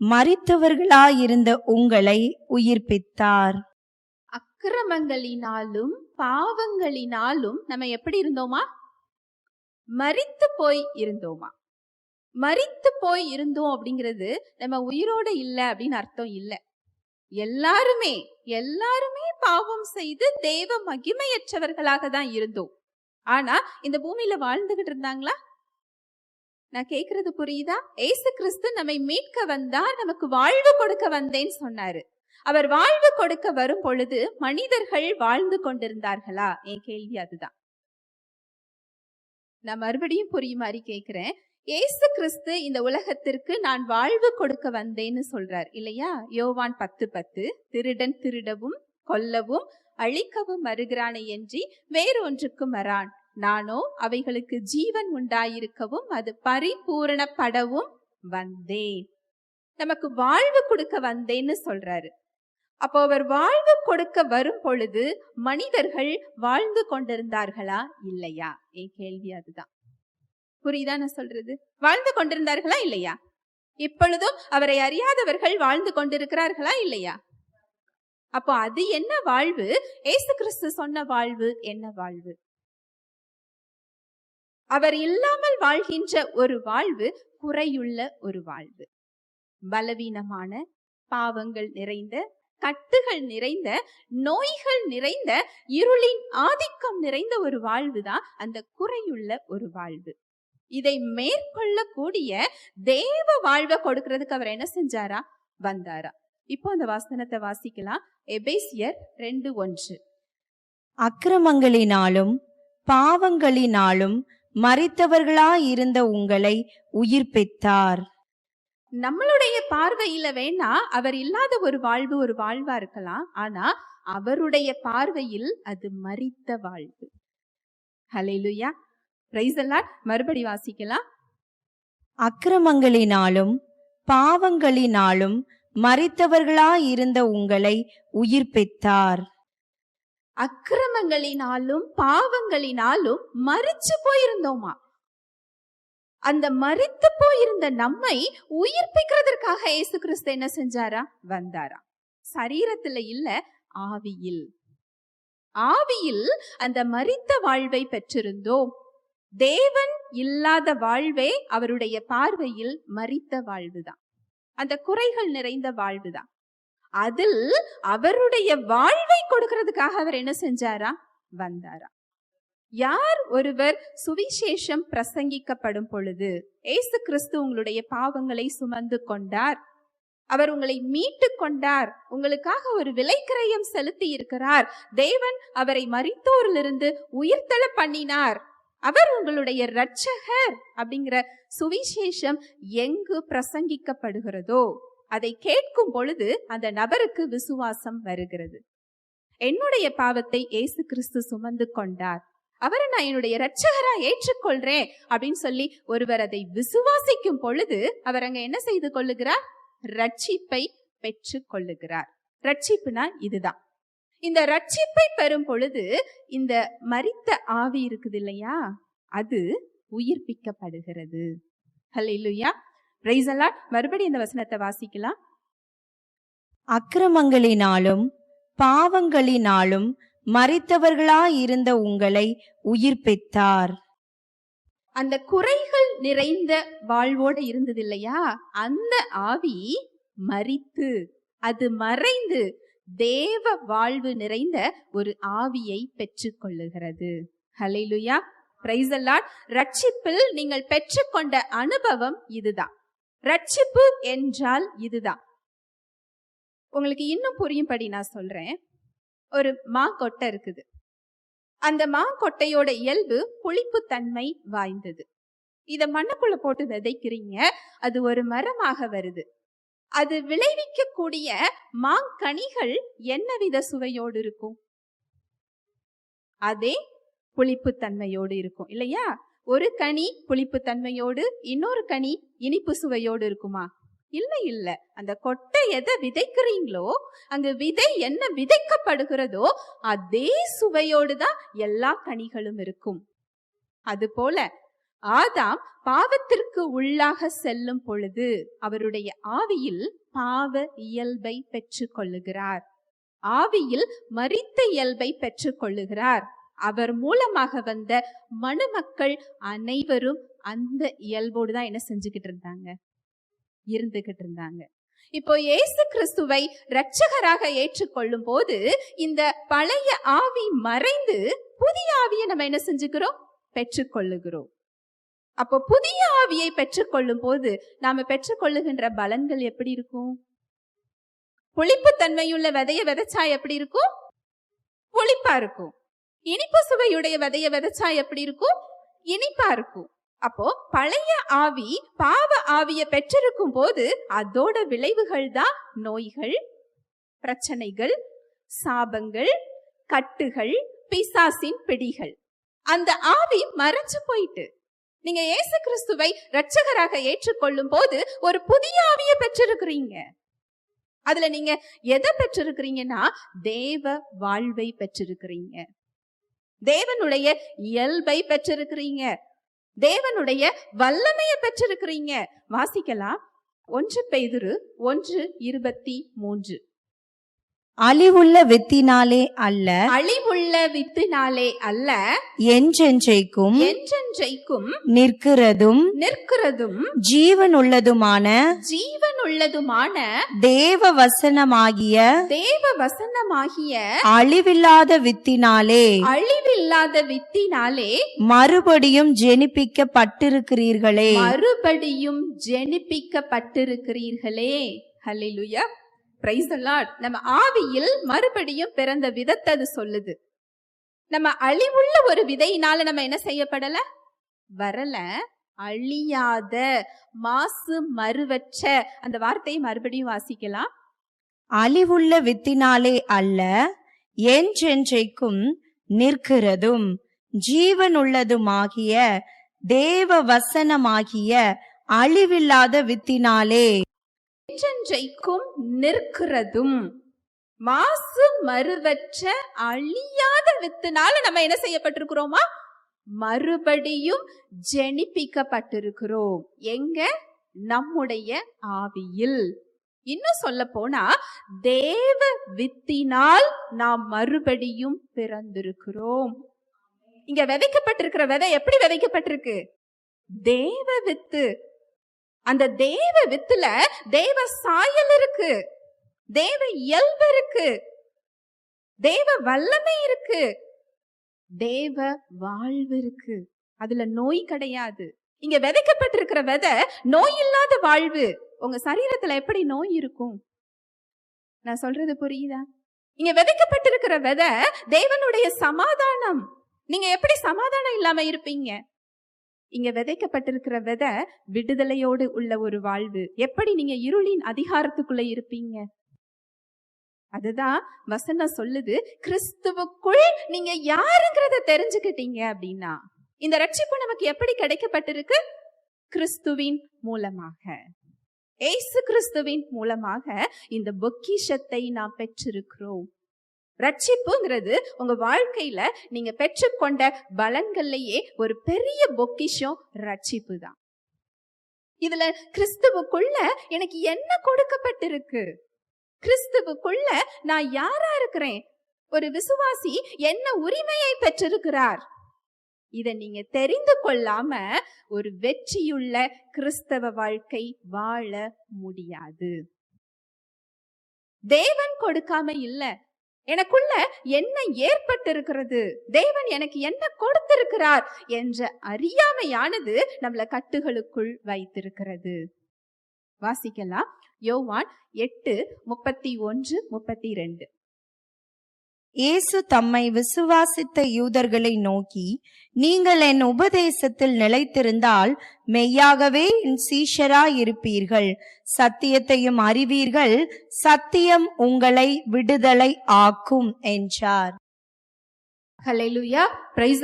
மறித்தவர்களாயிருந்த உங்களை உயிர்ப்பித்தார். அக்கிரமங்களினாலும் பாவங்களினாலும் நம்ம எப்படி இருந்தோமா? மறித்து போய் இருந்தோமா? மறித்து போய் இருந்தோம் அப்படிங்கிறது நம்ம உயிரோட இல்ல அப்படின்னு அர்த்தம் இல்ல. எல்லாருமே எல்லாருமே பாவம் செய்து தேவ மகிமையற்றவர்களாக தான் இருந்தோம். ஆனா இந்த பூமியில வாழ்ந்துகிட்டு இருந்தாங்களா? நான் கேக்குறது புரியுதா? ஏசு கிறிஸ்து நம்மை மீட்க வந்தார் நமக்கு வாழ்வு கொடுக்க வந்தேன்னு சொன்னாரு. அவர் வாழ்வு கொடுக்க வரும் பொழுது மனிதர்கள் வாழ்ந்து கொண்டிருந்தார்களா? என் கேள்வி அதுதான். நான் மறுபடியும் புரியுமாறு கேக்குறேன். ஏசு கிறிஸ்து இந்த உலகத்திற்கு நான் வாழ்வு கொடுக்க வந்தேன்னு சொல்றார் இல்லையா? யோவான் பத்து பத்து திருடன் திருடவும் கொல்லவும் அழிக்கவும் வருகிறானே என்றி வேறொன்றுக்கும் வரான். நானோ அவைகளுக்கு ஜீவன் உண்டாயிருக்கவும் அது பரிபூரணப்படவும் வந்தேன். நமக்கு வாழ்வு கொடுக்க வந்தேன்னு சொல்றாரு. அப்போ அவர் வாழ்வு கொடுக்க வரும் பொழுது மனிதர்கள் வாழ்ந்து கொண்டிருந்தார்களா? இல்லையா? என் கேள்வி அதுதான். புரியுதா நான் சொல்றது? வாழ்ந்து கொண்டிருந்தார்களா? இல்லையா? இப்பொழுதும் அவரை அறியாதவர்கள் வாழ்ந்து கொண்டிருக்கிறார்களா? இல்லையா? அப்போ அது என்ன வாழ்வு? ஏசு கிறிஸ்து சொன்ன வாழ்வு என்ன வாழ்வு? அவர் இல்லாமல் வாழ்கின்ற ஒரு வாழ்வு குறையுள்ள ஒரு வாழ்வு. பலவீனமான பாவங்கள் நிறைந்த கட்டுகள் நிறைந்த நோய்கள் நிறைந்த இருளின் ஆதிக்கம் நிறைந்த ஒரு வாழ்வு தான் அந்த குறையுள்ள ஒரு வாழ்வு. இதை மேற்கொள்ளக்கூடிய தேவ வாழ்வை கொடுக்கறதுக்கு அவர் என்ன செஞ்சாரா? வந்தாரா. இப்போ அந்த வாசனத்தை வாசிக்கலாம். எபேசியர் ரெண்டு ஒன்று. அக்கிரமங்களினாலும் பாவங்களினாலும் மரித்தவர்களாயிருந்த உங்களை உயிர்ப்பித்தார். நம்மளுடைய பார்வையில வேணா அவர் இல்லாத ஒரு வாழ்வு ஒரு வாழ்வா இருக்கலாம். ஆனா அவருடைய பார்வையில் அது மரித்த வாழ்வு. ஹalleluya பிரைஸ் எல்லாம் மறுபடி வாசிக்கலாம். அக்கிரமங்களினாலும் பாவங்களினாலும் மரித்தவர்களாயிருந்த உங்களை உயிர்ப்பித்தார். அக்கிரமங்களினாலும் பாவங்களினாலும் மறிச்சு போயிருந்தோமா? அந்த மறித்து போயிருந்த நம்மை உயிர்ப்பிக்கிறதற்காக இயேசு கிறிஸ்து என்ன செஞ்சாரா? வந்தாரா. சரீரத்துல இல்ல ஆவியில். ஆவியில் அந்த மறித்த வாழ்வை பெற்றிருந்தோம். தேவன் இல்லாத வாழ்வே அவருடைய பார்வையில் மறித்த வாழ்வுதான். அந்த குறைகள் நிறைந்த வாழ்வுதான். அதில் அவருடைய வாழ்வை கொடுக்கிறதுக்காக அவர் என்ன செஞ்சாரா? வந்தாரா. யார் ஒருவர் சுவிசேஷம் பிரசங்கிக்கப்படும் பொழுது ஏசு கிறிஸ்து உங்களுடைய பாவங்களை சுமந்து கொண்டார். அவர் உங்களை மீட்டு கொண்டார். உங்களுக்காக ஒரு விலைக்கிரயம் செலுத்தி இருக்கிறார். தேவன் அவரை மறித்தோரிலிருந்து உயிர்த்தள பண்ணினார். அவர் உங்களுடைய இரட்சகர் அப்படிங்கிற சுவிசேஷம் எங்கு பிரசங்கிக்கப்படுகிறதோ? அதை கேட்கும் பொழுது அந்த நபருக்கு விசுவாசம் வருகிறது. என்னுடைய பாவத்தை இயேசு கிறிஸ்து சுமந்து கொண்டார். அவரை நான் என்னுடைய இரட்சகரா ஏற்றுக்கொள்றேன் அப்படின்னு சொல்லி ஒருவர் அதை விசுவாசிக்கும் பொழுது அவர் அங்க என்ன செய்து கொள்ளுகிறார்? ரட்சிப்பை பெற்று கொள்ளுகிறார். ரட்சிப்புனா இதுதான். இந்த ரட்சிப்பை பெறும் பொழுது இந்த மறித்த ஆவி இருக்குது இல்லையா? அது உயிர்ப்பிக்கப்படுகிறது. ஹலோ இல்லையா பிரைஸ் அல்லாட் மறுபடி இந்த வசனத்தை வாசிக்கலாம். அக்கிரமங்களினாலும் பாவங்களினாலும் மரித்தவர்களாயிருந்த உங்களை உயிர்ப்பித்தார். அந்த குறைகள் நிறைந்த வாழ்வோடு இருந்தது இல்லையா அந்த ஆவி மரித்து அது மறைந்து தேவ வாழ்வு நிறைந்த ஒரு ஆவியை பெற்றுக்கொள்ளுகிறது. ஹalleluya பிரைஸ் அல்லாட் ரட்சிப்பில் நீங்கள் பெற்றுக்கொண்ட அனுபவம் இதுதான். ரட்சிப்பு என்றால் இதுதான். உங்களுக்கு இன்னும் புரியும்படி நான் சொல்றேன். ஒரு மா கொட்டை இருக்குது. அந்த மா கொட்டையோட இயல்பு புளிப்புத்தன்மை வாய்ந்தது. இத மண்ணுக்குள்ள போட்டு விதைக்கிறீங்க அது ஒரு மரமாக வருது. அது விளைவிக்கக்கூடிய மாங்கனிகள் என்ன வித சுவையோடு இருக்கும்? அதே புளிப்பு தன்மையோடு இருக்கும் இல்லையா? ஒரு கனி புளிப்பு தன்மையோடு இன்னொரு கனி இனிப்பு சுவையோடு இருக்குமா? இல்ல இல்ல. அந்த கொட்டை எதை விதைக்கிறீங்களோ அங்க விதை என்ன விதைக்கப்படுகிறதோ அதே சுவையோடு தான் எல்லா கனிகளும் இருக்கும். அதுபோல ஆதாம் பாவத்திற்கு உள்ளாக செல்லும் பொழுது அவருடைய ஆவியில் பாவ இயல்பை பெற்றுக் கொள்ளுகிறார் ஆவியில் மறித்த இயல்பை பெற்றுக் கொள்ளுகிறார் அவர் மூலமாக வந்த மனுமக்கள் அனைவரும் அந்த இயல்போடு தான் என்ன செஞ்சுக்கிட்டு இருந்தாங்க? இருந்துகிட்டு இருந்தாங்க. இப்போ இயேசு கிறிஸ்துவை ரட்சகராக ஏற்றுக்கொள்ளும் போது இந்த பழைய ஆவி மறைந்து புதிய ஆவியை நம்ம என்ன செஞ்சுக்கிறோம்? பெற்றுக்கொள்ளுகிறோம். அப்போ புதிய ஆவியை பெற்றுக்கொள்ளும் போது நாம பெற்றுக்கொள்ளுகின்ற பலன்கள் எப்படி இருக்கும்? புளிப்பு தன்மையுள்ள விதைய விதைச்சா எப்படி இருக்கும்? புளிப்பா இருக்கும். இனிப்பு சுவையுடைய விதைய விதைச்சா எப்படி இருக்கும்? இனிப்பா இருக்கும். அப்போ பழைய ஆவி பாவ ஆவிய பெற்றிருக்கும் போது அதோட விளைவுகள் தான் நோய்கள் பிரச்சனைகள் சாபங்கள் கட்டுகள் பிசாசின் பிடிகள். அந்த ஆவி மறைஞ்சு போயிட்டு நீங்க இயேசு கிறிஸ்துவை ரட்சகராக ஏற்றுக்கொள்ளும் போது ஒரு புதிய ஆவியை பெற்றிருக்கிறீங்க. அதுல நீங்க எதை பெற்றிருக்கிறீங்கன்னா தேவ வாழ்வை பெற்றிருக்கிறீங்க. தேவனுடைய இயல்பை பெற்றிருக்கிறீங்க. தேவனுடைய வல்லமையை பெற்றிருக்கிறீங்க. வாசிக்கலாம். ஒன்று பெய்திரு ஒன்று இருபத்தி மூன்று. அழிவுள்ள வித்தினாலே அல்ல அழிவுள்ள வித்தினாலே அல்ல என்றென்றைக்கும் என்றென்றைக்கும் நிற்கிறதும் நிற்கிறதும் ஜீவனுள்ளதுமான ஜீவனுள்ளதுமான தேவ வசனமாகிய தேவ வசனமாகிய அழிவில்லாத வித்தினாலே அழிவில்லாத வித்தினாலே மறுபடியும் ஜெனிப்பிக்கப்பட்டிருக்கிறீர்களே. மறுபடியும் ஜெனிப்பிக்கப்பட்டிருக்கிறீர்களே. ஹalleluya. பிரைஸ் லார்ட் நம்ம ஆவியில் மறுபடியும் பிறந்த விதத்தை அது சொல்லுது. நம்ம அழிவுள்ள ஒரு விதையினால நம்ம என்ன செய்யப்படல? வரல. அழியாத மாசு மறுவற்ற. அந்த வார்த்தையை மறுபடியும் வாசிக்கலாம். அழிவுள்ள வித்தினாலே அல்ல என்றென்றைக்கும் நிற்கிறதும் ஜீவனுள்ளதுமாகிய தேவ வசனமாகிய அழிவில்லாத வித்தினாலே என்றென்றைக்கும் நிற்கிறதும். மாசு மறுவற்ற அழியாத வித்துனால நம்ம என்ன செய்யப்பட்டிருக்கிறோமா? மறுபடியும் ஜெனிப்பிக்கப்பட்டிருக்கிறோம். எங்க? நம்முடைய ஆவியில். இன்னும் சொல்ல போனா தேவ வித்தினால் நாம் மறுபடியும் பிறந்திருக்கிறோம். இங்க விதைக்கப்பட்டிருக்கிற விதை எப்படி விதைக்கப்பட்டிருக்கு? தேவ வித்து. அந்த தேவ வித்துல தேவ சாயல் இருக்கு. தேவ இயல்பு இருக்கு. தேவ வல்லமை இருக்கு. தேவ வாழ்வு இருக்கு. அதுல நோய் கிடையாது. இங்க விதைக்கப்பட்டிருக்கிற விதை நோய் இல்லாத வாழ்வு. உங்க சரீரத்துல எப்படி நோய் இருக்கும்? நான் சொல்றது புரியுதா? இங்க விதைக்கப்பட்டிருக்கிற விதை தேவனுடைய சமாதானம். நீங்க எப்படி சமாதானம் இல்லாம இருப்பீங்க? இங்க விதைக்கப்பட்டிருக்கிற விதை விடுதலையோடு உள்ள ஒரு வாழ்வு. எப்படி நீங்க இருளின் அதிகாரத்துக்குள்ள இருப்பீங்க? அதுதான் வசனம் சொல்லுது. கிறிஸ்துவுக்குள் நீங்க யாருங்கிறத தெரிஞ்சுக்கிட்டீங்க அப்படின்னா இந்த ரட்சிப்பு நமக்கு எப்படி கிடைக்கப்பட்டிருக்கு? கிறிஸ்துவின் மூலமாக. ஏசு கிறிஸ்துவின் மூலமாக இந்த பொக்கிஷத்தை நாம் பெற்றிருக்கிறோம். ரட்சிப்புங்கிறது உங்க வாழ்க்கையில நீங்க பெற்றுக்கொண்ட பலன்கள்லயே ஒரு பெரிய பொக்கிஷம் ரட்சிப்பு தான் இதுல கிறிஸ்துவுக்குள்ள எனக்கு என்ன கொடுக்கப்பட்டிருக்கு? கிறிஸ்துவுக்குள்ள நான் யாரா இருக்கிறேன்? ஒரு விசுவாசி என்ன உரிமையை பெற்றிருக்கிறார்? இதை நீங்க தெரிந்து கொள்ளாம ஒரு வெற்றியுள்ள கிறிஸ்தவ வாழ்க்கை வாழ முடியாது. தேவன் கொடுக்காம இல்லை. எனக்குள்ள என்ன ஏற்பட்டிருக்கிறது? தேவன் எனக்கு என்ன கொடுத்திருக்கிறார்? என்ற அறியாமையானது நம்மள கட்டுகளுக்குள் வைத்திருக்கிறது. வாசிக்கலாம். யோவான் எட்டு முப்பத்தி ஒன்று முப்பத்தி ரெண்டு இயேசு தம்மை விசுவாசித்த யூதர்களை நோக்கி நீங்கள் என் உபதேசத்தில் நிலைத்திருந்தால் மெய்யாகவே என் சீஷரா இருப்பீர்கள் சத்தியத்தையும் அறிவீர்கள். சத்தியம் உங்களை விடுதலை ஆக்கும் என்றார். ஹalleluya praise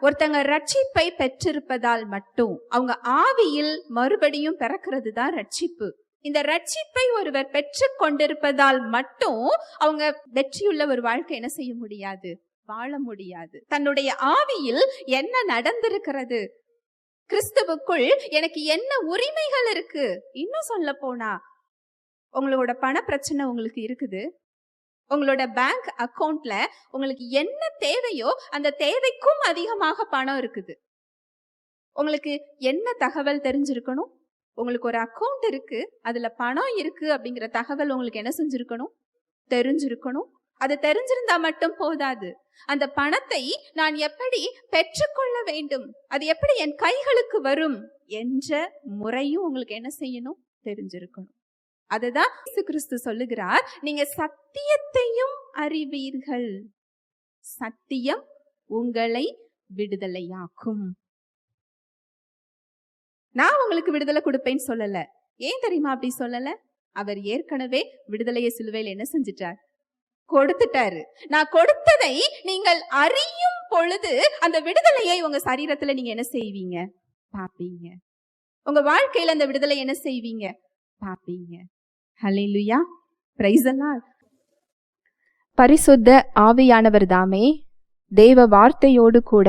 ஒருத்தங்க ரட்சிப்பை பெற்றிருப்பதால் மட்டும் அவங்க ஆவியில் மறுபடியும் பிறக்கிறது தான் ரட்சிப்பு. இந்த ரட்சிப்பை ஒருவர் பெற்று கொண்டிருப்பதால் மட்டும் அவங்க வெற்றியுள்ள ஒரு வாழ்க்கை என்ன செய்ய முடியாது? வாழ முடியாது. தன்னுடைய ஆவியில் என்ன நடந்திருக்கிறது? கிறிஸ்துவுக்குள் எனக்கு என்ன உரிமைகள் இருக்கு? இன்னும் சொல்ல போனா உங்களோட பண பிரச்சனை உங்களுக்கு இருக்குது. உங்களோட பேங்க் அக்கௌண்ட்ல உங்களுக்கு என்ன தேவையோ அந்த தேவைக்கும் அதிகமாக பணம் இருக்குது. உங்களுக்கு என்ன தகவல் தெரிஞ்சிருக்கணும்? உங்களுக்கு ஒரு அக்கவுண்ட் இருக்கு அதுல பணம் இருக்கு அப்படிங்கிற தகவல் உங்களுக்கு என்ன செஞ்சிருக்கணும்? தெரிஞ்சிருக்கணும். அது தெரிஞ்சிருந்தா மட்டும் போதாது. அந்த பணத்தை நான் எப்படி பெற்றுக்கொள்ள வேண்டும்? அது எப்படி என் கைகளுக்கு வரும்? என்ற முறையும் உங்களுக்கு என்ன செய்யணும்? தெரிஞ்சிருக்கணும். அதுதான் கிறிஸ்து சொல்லுகிறார் நீங்க சத்தியத்தையும் அறிவீர்கள். சத்தியம் உங்களை விடுதலையாக்கும். நான் உங்களுக்கு விடுதலை கொடுப்பேன்னு சொல்லல. ஏன் தெரியுமா அப்படி சொல்லல? அவர் ஏற்கனவே விடுதலையை சிலுவையில் என்ன செஞ்சிட்டார்? கொடுத்துட்டாரு. நான் கொடுத்ததை நீங்கள் அறியும் பொழுது அந்த விடுதலையை உங்க சரீரத்துல நீங்க என்ன செய்வீங்க? பாப்பீங்க உங்க வாழ்க்கையில அந்த விடுதலை என்ன செய்வீங்க? பாப்பீங்க ஹalleluya பிரைஸ் பரிசுத்த ஆவியானவர் தாமே தேவ வார்த்தையோடு கூட